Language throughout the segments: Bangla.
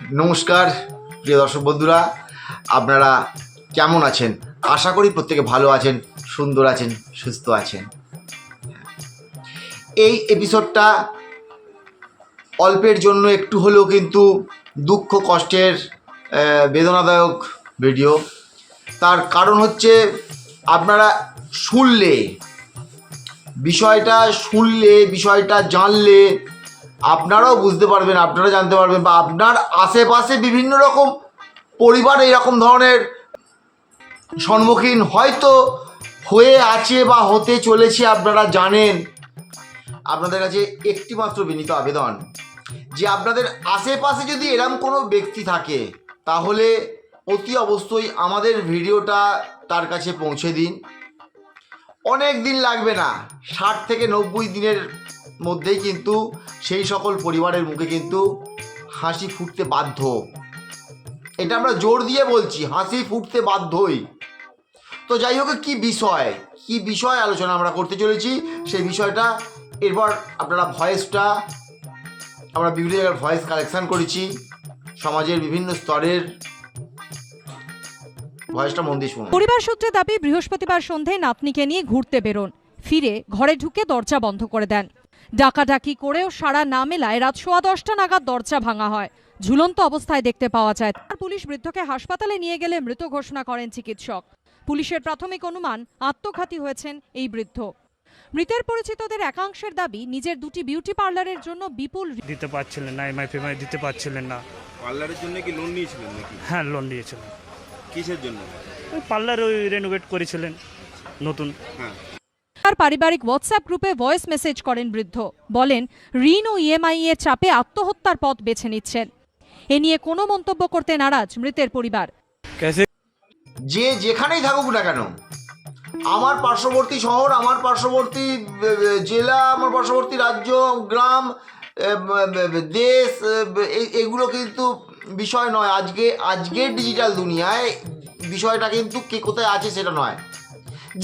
নমস্কার, প্রিয় দর্শক বন্ধুরা, আপনারা কেমন আছেন? আশা করি প্রত্যেকে ভালো আছেন, সুন্দর আছেন, সুস্থ আছেন। এই এপিসোডটা অল্পের জন্য একটু হলেও কিন্তু দুঃখ, কষ্টের বেদনাদায়ক ভিডিও তার কারণ হচ্ছে আপনারা শুনলে, বিষয়টা শুনলে, বিষয়টা জানলে আপনারাও বুঝতে পারবেন, আপনারা জানতে পারবেন বা আপনার আশেপাশে বিভিন্ন রকম পরিবার এরকম ধরনের সম্মুখীন হয়তো হয়ে আছে বা হতে চলেছে, আপনারা জানেন। আপনাদের কাছে একটিমাত্র বিনীত আবেদন, যে আপনাদের আশেপাশে যদি এরম কোনো ব্যক্তি থাকে, তাহলে অতি অবশ্যই আমাদের ভিডিওটা তার কাছে পৌঁছে দিন। অনেক দিন লাগবে না, ষাট থেকে নব্বই দিনের মধ্যেই কিন্তু সেই সকল পরিবারের মুখে কিন্তু হাসি ফুটতে বাধ্য। এটা আমরা জোর দিয়ে বলছি, হাসি ফুটতে বাধ্যই। তো যাই হোক, কি বিষয়? কি বিষয় আলোচনা আমরা করতে চলেছি? সেই বিষয়টা এরপর আপনারা ভয়েসটা, আমরা বিভিন্ন জায়গায় ভয়েস কালেকশন করেছি। সমাজের বিভিন্ন স্তরের ভয়েসটা মন দিয়ে শুনুন। পরিবার সূত্রে দাবি, বৃহস্পতিবার সন্ধ্যায় নাতনিকে নিয়ে ঘুরতে বেরোন। ফিরে ঘরে ঢুকে দরজা বন্ধ করে দেন। ডাকাডাকি করেও সারা না মেলায় রাত সোয়া দশটা নাগাদ দরজা ভাঙা হয়। ঝুলন্ত অবস্থায় দেখতে পাওয়া যায়। তার পুলিশ বৃদ্ধকে হাসপাতালে নিয়ে গেলে মৃত ঘোষণা করেন চিকিৎসক। পুলিশের প্রাথমিক অনুমান আত্মঘাতী হয়েছেন এই বৃদ্ধ। মৃতের পরিচিতদের একাংশের দাবি নিজের দুটি বিউটি পার্লারের জন্য বিপুল দিতে পারছিলেন না এমআই ফেমআই দিতে পারছিলেন না। পার্লারের জন্য কি লোন নিয়েছিলেন নাকি? হ্যাঁ লোন নিয়েছিলেন। কিসের জন্য? ওই পার্লার ওই রেনোভেট করেছিলেন নতুন। হ্যাঁ। তার পারিবারিক হোয়াটসঅ্যাপ গ্রুপে ভয়েস মেসেজ করেন বৃদ্ধ। বলেন ঋণ ও ইএমআই এর চাপে আত্মহত্যার পথ বেছে নিচ্ছেন। এ নিয়ে কোনো মন্তব্য করতে নারাজ মৃতের পরিবার। যে যেখানেই থাকুক না কেন আমার পার্শ্ববর্তী শহর আমার পার্শ্ববর্তী জেলা আমার পার্শ্ববর্তী রাজ্য গ্রাম দেশ এগুলো কিন্তু বিষয় নয়। আজকে আজকের ডিজিটাল দুনিয়ায় বিষয়টা কিন্তু কে কোথায় আছে সেটা নয়।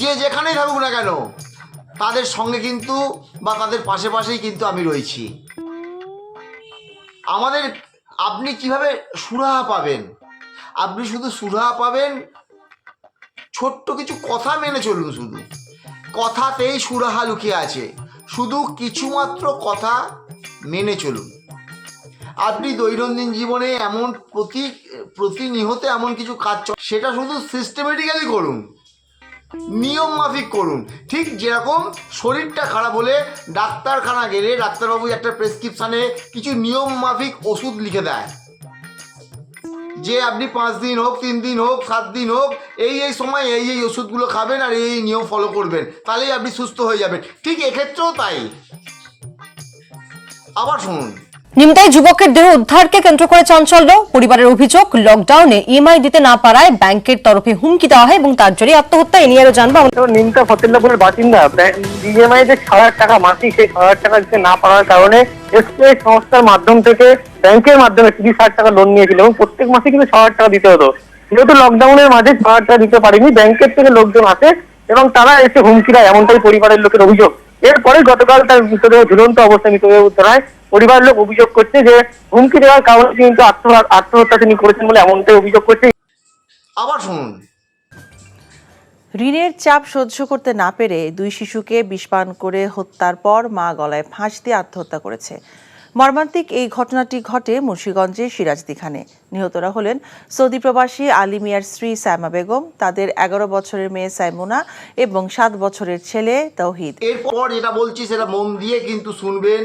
যে যেখানেই থাকুক না কেন তাদের সঙ্গে কিন্তু বা তাদের পাশে পাশেই কিন্তু আমি রয়েছি। আমাদের আপনি কীভাবে সুরাহা পাবেন? আপনি শুধু সুরাহা পাবেন, ছোট্ট কিছু কথা মেনে চলুন শুধু। কথাতেই সুরাহা লুকিয়ে আছে। শুধু কিছুমাত্র কথা মেনে চলুন। আপনি দৈনন্দিন জীবনে এমন প্রতি প্রতিনিহত এমন কিছু কাজ সেটা শুধু সিস্টেমেটিক্যালি করুন। নিয়ম মাফিক করুন। ঠিক যেরকম শরীরটা খারাপ হলে ডাক্তারখানা গেলে ডাক্তারবাবু একটা প্রেসক্রিপশানে কিছু নিয়ম মাফিক ওষুধ লিখে দেয়। যে আপনি পাঁচ দিন হোক, তিন দিন হোক, সাত দিন হোক, এই এই সময় এই এই ওষুধগুলো খাবেন আর এই নিয়ম ফলো করবেন, তাহলেই আপনি সুস্থ হয়ে যাবেন। ঠিক এক্ষেত্রেও তাই। আবার শুনুন। নিমতাই যুবকের দেহ উদ্ধারকে কেন্দ্র করে চাঞ্চল্য। পরিবারের অভিযোগ, লকডাউনে ইএমআই দিতে না পারায় ব্যাংকের তরফে হুমকি দেওয়া হয় এবং তার জেরে আত্মহত্যা। এ নিয়ে আরও জানব নিমতা ফতেল্লাপুরের বাসিন্দা ইএমআই যে ছ হাজার টাকা মাসিক, সেই ছ হাজার টাকা দিতে না পারার কারণে এসবিআই সংস্থার মাধ্যম থেকে ব্যাংকের মাধ্যমে তিরিশ হাজার টাকা লোন নিয়েছিল এবং প্রত্যেক মাসে কিন্তু ছ হাজার টাকা দিতে হতো। যেহেতু লকডাউনের মাঝে ছ হাজার টাকা দিতে পারেনি, ব্যাংকের থেকে লোকজন আসে এবং তারা এসে হুমকি দেয়, এমনটাই পরিবারের লোকের অভিযোগ। এরপরে গতকাল তার মৃতদেহ ঝুলন্ত অবস্থায় মৃতদেহ উদ্ধার হয় পরিবার লোক অভিযোগ করছে যে হুমকি দেওয়ার কারণে কিন্তু আত্মহত্যা তিনি করেছেন বলে এমনটাই অভিযোগ করছে। আবার শুনুন। ঋণের চাপ সহ্য করতে না পেরে দুই শিশুকে বিষপান করে হত্যার পর মা গলায় ফাঁস দিয়ে আত্মহত্যা করেছে। মর্মান্তিক এই ঘটনাটি ঘটে মুন্সীগঞ্জের সিরাজদিখানে নিহতরা হলেন সৌদি প্রবাসী আলী মিয়ার স্ত্রী সাইমা বেগম, তাদের এগারো বছরের মেয়ে সাইমুনা এবং সাত বছরের ছেলে তৌহিদ। এরপর যেটা বলছি সেটা মন দিয়ে কিন্তু শুনবেন।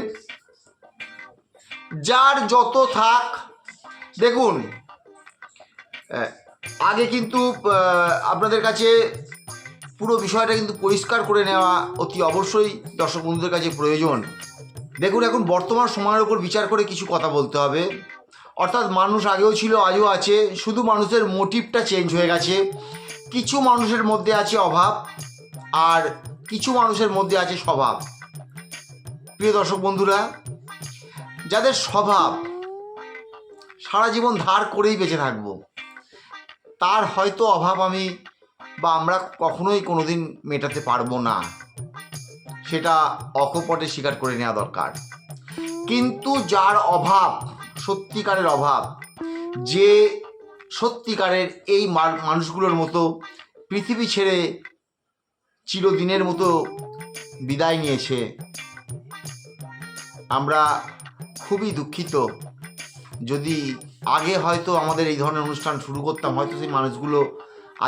যার যত থাক, দেখুন আগে কিন্তু আপনাদের কাছে পুরো বিষয়টা কিন্তু পরিষ্কার করে নেওয়া অতি অবশ্যই দর্শক বন্ধুদের কাছে প্রয়োজন। দেখুন, এখন বর্তমান সময়ের উপর বিচার করে কিছু কথা বলতে হবে। অর্থাৎ মানুষ আগেও ছিল, আজও আছে। শুধু মানুষের মোটিভটা চেঞ্জ হয়ে গেছে। কিছু মানুষের মধ্যে আছে অভাব আর কিছু মানুষের মধ্যে আছে স্বভাব। প্রিয় দর্শক বন্ধুরা, যাদের স্বভাব সারা জীবন ধার করেই বেঁচে থাকব, তার হয়তো অভাব আমি বা আমরা কখনোই কোনোদিন মেটাতে পারব না। সেটা অকপটে স্বীকার করে নেওয়া দরকার। কিন্তু যার অভাব, সত্যিকারের অভাব, যে সত্যিকারের এই মানুষগুলোর মতো পৃথিবী ছেড়ে চিরদিনের মতো বিদায় নিয়েছে, আমরা খুবই দুঃখিত। যদি আগে হয়তো আমাদের এই ধরনের অনুষ্ঠান শুরু করতাম, হয়তো সেই মানুষগুলো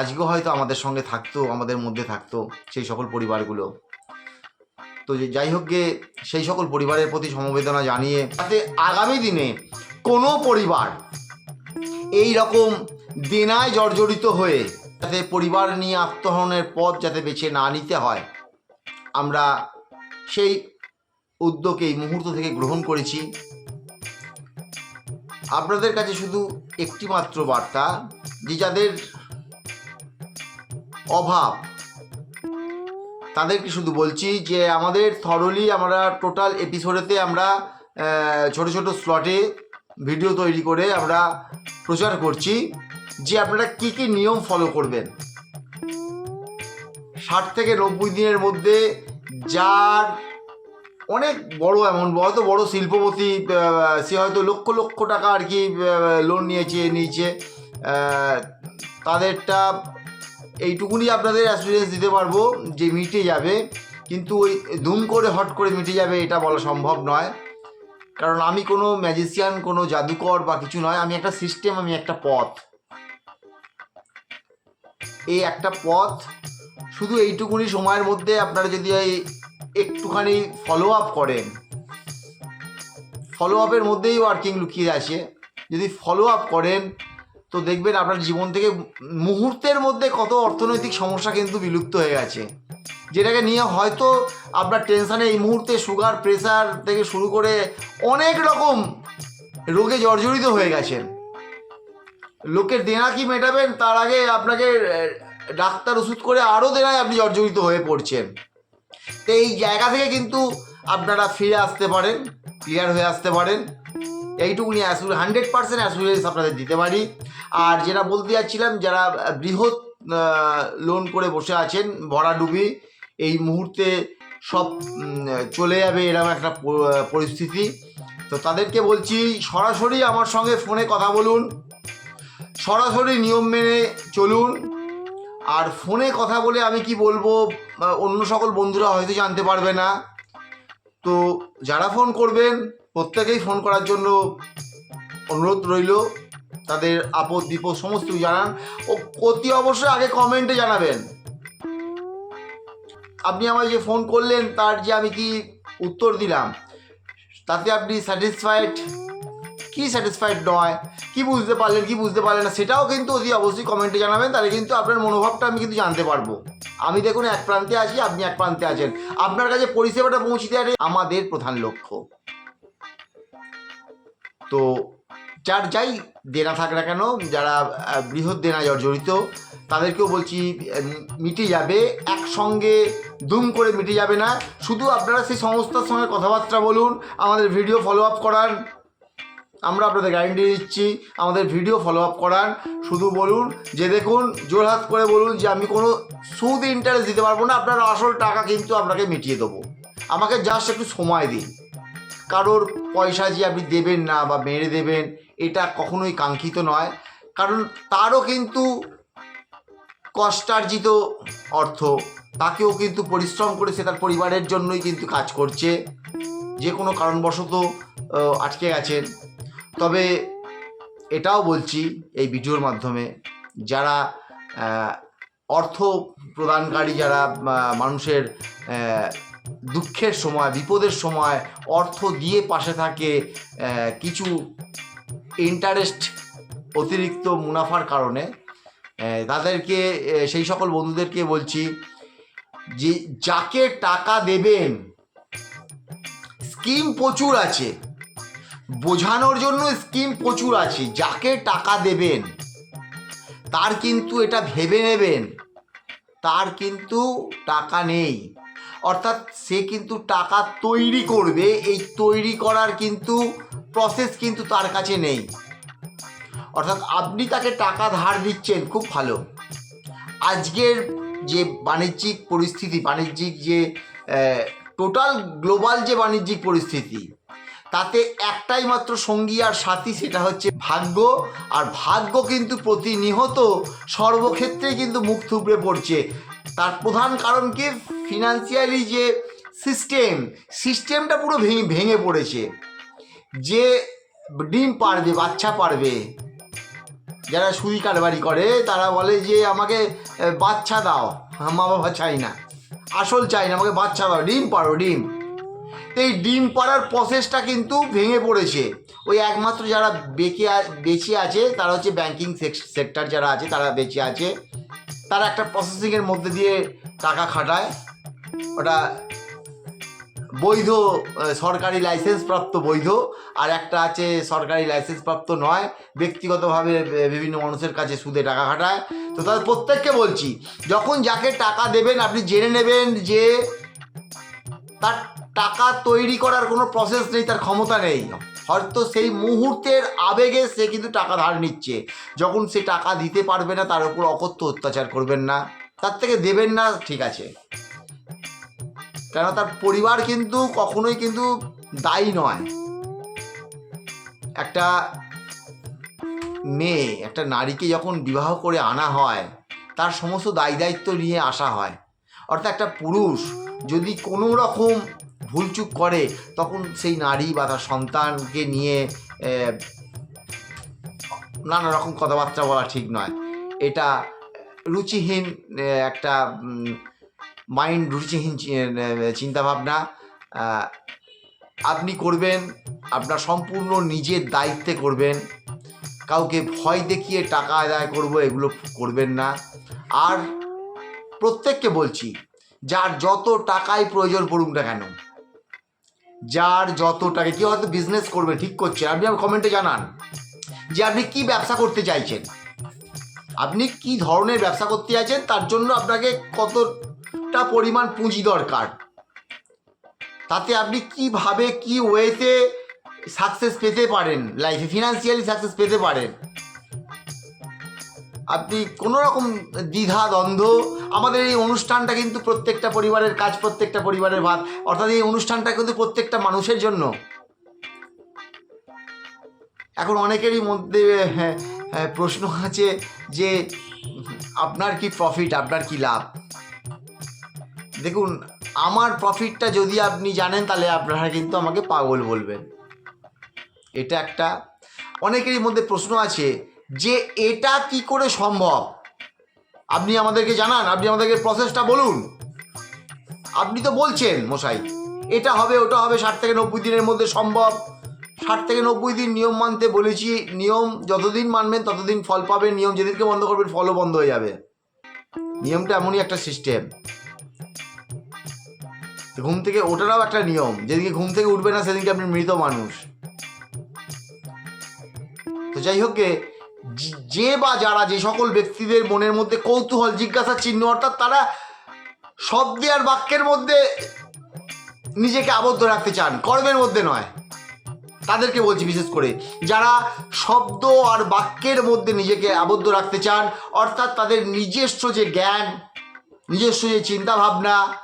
আজকেও হয়তো আমাদের সঙ্গে থাকতো, আমাদের মধ্যে থাকতো, সেই সকল পরিবারগুলো। তো যাই হোক গে, সেই সকল পরিবারের প্রতি সমবেদনা জানিয়ে যাতে আগামী দিনে কোনো পরিবার এই রকম দেনায় জর্জরিত হয়ে যাতে পরিবার নিয়ে আত্মহরণের পথ যাতে বেছে না নিতে হয়, আমরা সেই উদ্যোগ এই মুহূর্ত থেকে গ্রহণ করেছি। আপনাদের কাছে শুধু একটি মাত্র বার্তা, যে যাদের অভাব তাদেরকে শুধু বলছি যে আমাদের থরলি আমরা টোটাল এপিসোডেতে আমরা ছোট ছোট স্লটে ভিডিও তৈরি করে আমরা প্রচার করছি যে আপনারা কী কী নিয়ম ফলো করবেন। ষাট থেকে নব্বই দিনের মধ্যে যার অনেক বড় এমন হয়তো বড় শিল্পপতি সে হয়তো লক্ষ লক্ষ টাকা আর কি লোন নিয়েছে নিয়েছে তাদেরটা এইটুকুনি আপনাদের অ্যাসুরেন্স দিতে পারব যে মিটে যাবে। কিন্তু ওই দুম করে, হট করে মিটে যাবে, এটা বলা সম্ভব নয়। কারণ আমি কোনো ম্যাজিশিয়ান কোনো জাদুকর বা কিছু নয়, আমি একটা সিস্টেম আমি একটা পথ। এই একটা পথ, শুধু এইটুকুনি সময়ের মধ্যে আপনারা যদি এই একটুখানি ফলো আপ করেন। ফলো আপের মধ্যেই ওয়ার্কিং লুকিয়ে আছে যদি ফলো আপ করেন তো দেখবেন আপনার জীবন থেকে মুহূর্তের মধ্যে কত অর্থনৈতিক সমস্যা কিন্তু বিলুপ্ত হয়ে গেছে। যেটাকে নিয়ে হয়তো আপনার টেনশানে এই মুহূর্তে সুগার প্রেশার থেকে শুরু করে অনেক রকম রোগে জর্জরিত হয়ে গেছেন। লোকের দেনা কি মেটাবেন তার আগে আপনাকে ডাক্তার ওষুধ করে আরও দেনায় আপনি জর্জরিত হয়ে পড়ছেন। তো এই জায়গা থেকে কিন্তু আপনারা ফিরে আসতে পারেন ক্লিয়ার হয়ে আসতে পারেন। এইটুকুনি অ্যাসুর হান্ড্রেড পার্সেন্ট অ্যাসুরেন্স আপনাদের দিতে পারি। আর যেটা বলতে যাচ্ছিলাম, যারা বৃহৎ লোন করে বসে আছেন ভরাডুবি এই মুহূর্তে সব চলে যাবে এরকম একটা পরিস্থিতি। তো তাদেরকে বলছি, সরাসরি আমার সঙ্গে ফোনে কথা বলুন। সরাসরি নিয়ম মেনে চলুন। আর ফোনে কথা বলে আমি কি বলব অন্য সকল বন্ধুরা হয়তো জানতে পারবে না। তো যারা ফোন করবেন প্রত্যেকেই ফোন করার জন্য অনুরোধ রইল। তাদের আপদ বিপদ সমস্ত জানান। ও অতি অবশ্যই আগে কমেন্টে জানাবেন। আপনি আমায় যে ফোন করলেন, তার যে আমি কি উত্তর দিলাম, তাতে আপনি স্যাটিসফাইড কি স্যাটিসফাইড নয়? কি বুঝতে পারলেন, কি বুঝতে পারলেন না, সেটাও কিন্তু অতি অবশ্যই কমেন্টে জানাবেন। তাহলে কিন্তু আপনার মনোভাবটা আমি কিন্তু জানতে পারব। আমি দেখুন এক প্রান্তে আছি, আপনি এক প্রান্তে আছেন। আপনার কাছে পরিষেবাটা পৌঁছে দেওয়াটাই আমাদের প্রধান লক্ষ্য। তো যার যাই দেনা থাক না কেন, যারা বৃহৎ দেনা জড়িত, তাদেরকেও বলছি মিটে যাবে, একসঙ্গে দুম করে মিটে যাবে না। শুধু আপনারা সেই সংস্থার সঙ্গে কথাবার্তা বলুন, আমাদের ভিডিও ফলো আপ করান। আমরা আপনাদের গ্যারেন্টি দিচ্ছি, আমাদের ভিডিও ফলো আপ করান। শুধু বলুন, যে দেখুন জোরহাত করে বলুন যে আমি কোনো সুদ ইন্টারেস্ট দিতে পারব না, আপনার আসল টাকা কিন্তু আপনাকে মিটিয়ে দেবো। আমাকে জাস্ট একটু সময় দিন। কারোর পয়সা যে আপনি দেবেন না বা মেরে দেবেন, এটা কখনোই কাঙ্ক্ষিত নয়। কারণ তারও কিন্তু কষ্টার্জিত অর্থ। তাকেও কিন্তু পরিশ্রম করে সে তার পরিবারের জন্যই কিন্তু কাজ করছে। যে কোনো কারণবশত আটকে গেছেন। তবে এটাও বলছি এই ভিডিওর মাধ্যমে, যারা অর্থ প্রদানকারী, যারা মানুষের দুঃখের সময়, বিপদের সময় অর্থ দিয়ে পাশে থাকে কিছু ইন্টারেস্ট অতিরিক্ত মুনাফার কারণে। তাদেরকে সেই সকল বন্ধুদেরকে বলছি যে, যাকে টাকা দেবেন স্কিম প্রচুর আছে। বোঝানোর জন্য স্কিম প্রচুর আছে। যাকে টাকা দেবেন, তার কিন্তু এটা ভেবে নেবেন। তার কিন্তু টাকা নেই। অর্থাৎ সে কিন্তু টাকা তৈরি করবে, এই তৈরি করার কিন্তু প্রসেস কিন্তু তার কাছে নেই। অর্থাৎ আপনি তাকে টাকা ধার দিচ্ছেন, খুব ভালো। আজকের যে বাণিজ্যিক পরিস্থিতি, বাণিজ্যিক যে টোটাল গ্লোবাল যে বাণিজ্যিক পরিস্থিতি, তাতে একটাই মাত্র সঙ্গী আর সাথী সেটা হচ্ছে ভাগ্য, আর ভাগ্য কিন্তু প্রতিনিহত সর্বক্ষেত্রে কিন্তু মুখ থুবড়ে পড়ছে। তার প্রধান কারণ কি? ফিনান্সিয়ালি যে সিস্টেম সিস্টেমটা পুরো ভেঙে ভেঙে পড়েছে। যে ডিম পারবে বাচ্চা পারবে যারা সুই কারবারি করে, তারা বলে যে আমাকে বাচ্চা দাও। মা বাবা চাই না। আসল চাই না, আমাকে বাচ্চা দাও। ডিম পারো ডিম। এই ডিম পাড়ার প্রসেসটা কিন্তু ভেঙে পড়েছে। ওই একমাত্র যারা বেঁকে বেঁচে আছে, তারা হচ্ছে ব্যাংকিং সেক্টর যারা আছে, তারা বেঁচে আছে। তারা একটা প্রসেসিংয়ের মধ্যে দিয়ে টাকা খাটায়। ওটা বৈধ সরকারি লাইসেন্স প্রাপ্ত বৈধ, আর একটা আছে সরকারি লাইসেন্স প্রাপ্ত নয়, ব্যক্তিগতভাবে বিভিন্ন মানুষের কাছে সুদে টাকা খাটায়। তো তাদের প্রত্যেককে বলছি, যখন যাকে টাকা দেবেন, আপনি জেনে নেবেন যে তার টাকা তৈরি করার কোনো প্রসেস নেই, তার ক্ষমতা নেই। হয়তো সেই মুহূর্তের আবেগে সে কিন্তু টাকা ধার নিচ্ছে। যখন সে টাকা দিতে পারবে না, তার উপর অকথ্য অত্যাচার করবেন না। তার থেকে দেবেন না, ঠিক আছে। কেন তার পরিবার কিন্তু কখনোই কিন্তু দায়ী নয়। একটা মেয়ে, একটা নারীকে যখন বিবাহ করে আনা হয়, তার সমস্ত দায় দায়িত্ব নিয়ে আসা হয়। অর্থাৎ একটা পুরুষ যদি কোনো রকম ভুলচুক করে, তখন সেই নারী বা তার সন্তানকে নিয়ে নানা রকম কথাবার্তা বলা ঠিক নয়। এটা রুচিহীন একটা মাইন্ড রুচিহীন চিন্তাভাবনা আপনি করবেন, আপনার সম্পূর্ণ নিজের দায়িত্বে করবেন, কাউকে ভয় দেখিয়ে টাকা আদায় করব, এগুলো করবেন না। আর প্রত্যেককে বলছি, যার যত টাকাই প্রয়োজন পড়ুক না কেন, যার যত টাকা, কেউ হয়তো বিজনেস করবে, ঠিক করছে আপনি আমার কমেন্টে জানান যে আপনি কি ব্যবসা করতে চাইছেন? আপনি কি ধরনের ব্যবসা করতে চাইছেন? তার জন্য আপনাকে কতটা পরিমাণ পুঁজি দরকার। তাতে আপনি কীভাবে কি ওয়েতে সাকসেস পেতে পারেন লাইফে ফিনান্সিয়ালি সাকসেস পেতে পারেন। আপনি কোনো রকম দ্বিধা দ্বন্দ্ব আমাদের এই অনুষ্ঠানটা কিন্তু প্রত্যেকটা পরিবারের কাজ প্রত্যেকটা পরিবারের ভাত অর্থাৎ এই অনুষ্ঠানটা কিন্তু প্রত্যেকটা মানুষের জন্য। এখন অনেকেরই মধ্যে হ্যাঁ, হ্যাঁ, প্রশ্ন আছে যে আপনার কি প্রফিট আপনার কি লাভ? দেখুন, আমার প্রফিটটা যদি আপনি জানেন, তাহলে আপনারা কিন্তু আমাকে পাগল বলবেন। এটা একটা, অনেকেরই মধ্যে প্রশ্ন আছে যে এটা কি করে সম্ভব? আপনি আমাদেরকে জানান, আপনি আমাদেরকে প্রসেসটা বলুন। আপনি তো বলছেন, মশাই, এটা হবে, ওটা হবে, ষাট থেকে নব্বই দিনের মধ্যে সম্ভব। ষাট থেকে নব্বই দিন নিয়ম মানতে বলেছি, নিয়ম যতদিন মানবেন, ততদিন ফল পাবেন, নিয়ম যেদিনকে বন্ধ করবেন, ফলও বন্ধ হয়ে যাবে। নিয়মটা এমনই একটা সিস্টেম ঘুম থেকে ওঠাটাও একটা নিয়ম যেদিকে ঘুম থেকে উঠবে না সেদিনকে আপনি মৃত মানুষ। তো যাই হোক যে- বা যারা, যে সকল ব্যক্তিদের মনের মধ্যে কৌতূহল, জিজ্ঞাসা, চিহ্ন, অর্থাৎ তারা শব্দে আর বাক্যের মধ্যে নিজেকে আবদ্ধ রাখতে চান, কর্মের মধ্যে নয়। তাদেরকে বলছি বিশেষ করে, যারা শব্দ আর বাক্যের মধ্যে নিজেকে আবদ্ধ রাখতে চান, অর্থাৎ তাদের নিজস্ব যে জ্ঞান, নিজস্ব যে চিন্তা ভাবনা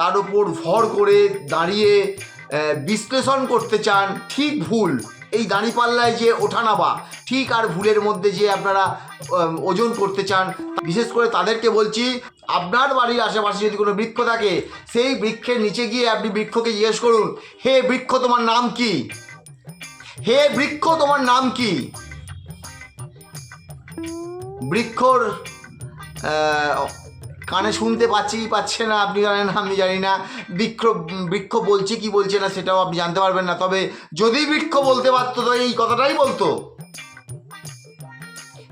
তার উপর ভর করে দাঁড়িয়ে বিশ্লেষণ করতে চান, ঠিক ভুল। এই দাঁড়িপাল্লায় যে ওঠানাবা ঠিক আর ভুলের মধ্যে যে আপনারা ওজন করতে চান, বিশেষ করে তাদেরকে বলছি, আপনার বাড়ির আশেপাশে যদি কোনো বৃক্ষ থাকে, সেই বৃক্ষের নিচে গিয়ে আপনি বৃক্ষকে জিজ্ঞেস করুন, হে বৃক্ষ, তোমার নাম কি? হে বৃক্ষ, তোমার নাম কি? বৃক্ষর কানে শুনতে পাচ্ছি কি পাচ্ছে না, আপনি জানেন আমি জানি না। বৃক্ষ বৃক্ষ বলছে কি বলছে না, সেটাও আপনি জানতে পারবেন না। তবে যদি বৃক্ষ বলতে পারতো, তো এই কথাটাই বলতো।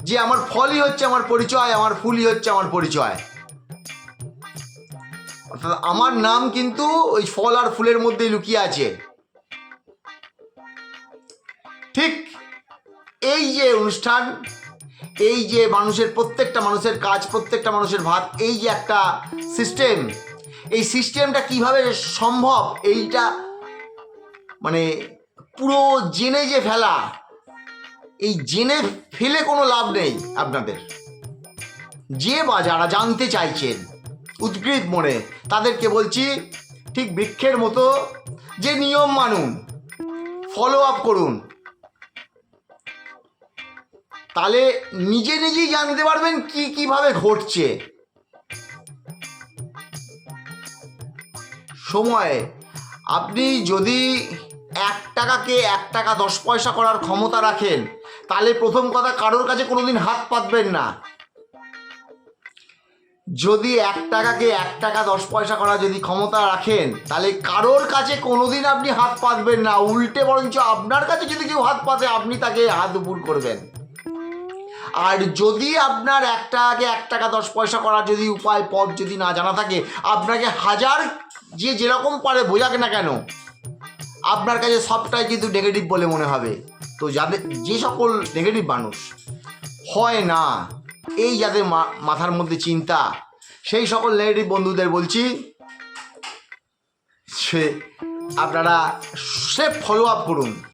যে আমার ফলই হচ্ছে আমার পরিচয়, আমার ফুলই হচ্ছে আমার পরিচয়। অর্থাৎ আমার নাম কিন্তু ওই ফল আর ফুলের মধ্যেই লুকিয়ে আছে। ঠিক এই যে অনুষ্ঠান এই যে মানুষের প্রত্যেকটা মানুষের কাজ, প্রত্যেকটা মানুষের ভাত, এই যে একটা সিস্টেম এই সিস্টেমটা কীভাবে সম্ভব, এইটা মানে পুরো জেনে যে ফেলা, এই জেনে ফেলে কোনো লাভ নেই আপনাদের। যে বা যারা জানতে চাইছেন, উদ্গ্রীব মনে, তাদেরকে বলছি, ঠিক বৃক্ষের মতো যে নিয়ম মানুন ফলো আপ করুন। তাহলে নিজে নিজেই জানতে পারবেন কি কীভাবে ঘটছে। সময়ে, আপনি যদি এক টাকাকে এক টাকা দশ পয়সা করার ক্ষমতা রাখেন, তাহলে প্রথম কথা কারোর কাছে কোনোদিন হাত পাতবেন না। যদি এক টাকাকে এক টাকা দশ পয়সা করার যদি ক্ষমতা রাখেন, তাহলে কারোর কাছে কোনোদিন আপনি হাত পাতবেন না, উল্টে বরঞ্চ আপনার কাছে যদি কেউ হাত পাতে, আপনি তাকে হাত উপর করবেন। আর যদি আপনার এক টাকাকে এক টাকা, দশ পয়সা করার যদি উপায়, পথ যদি না জানা থাকে, আপনাকে হাজার যে যেরকম পারে বোঝাক না কেন, আপনার কাছে সবটাই কিন্তু নেগেটিভ বলে মনে হবে। তো যাদের, যে সকল নেগেটিভ মানুষ, হয় না, এই যাদের মাথার মধ্যে চিন্তা, সেই সকল নেগেটিভ বন্ধুদের বলছি, সে, আপনারা, সে ফলো আপ করুন।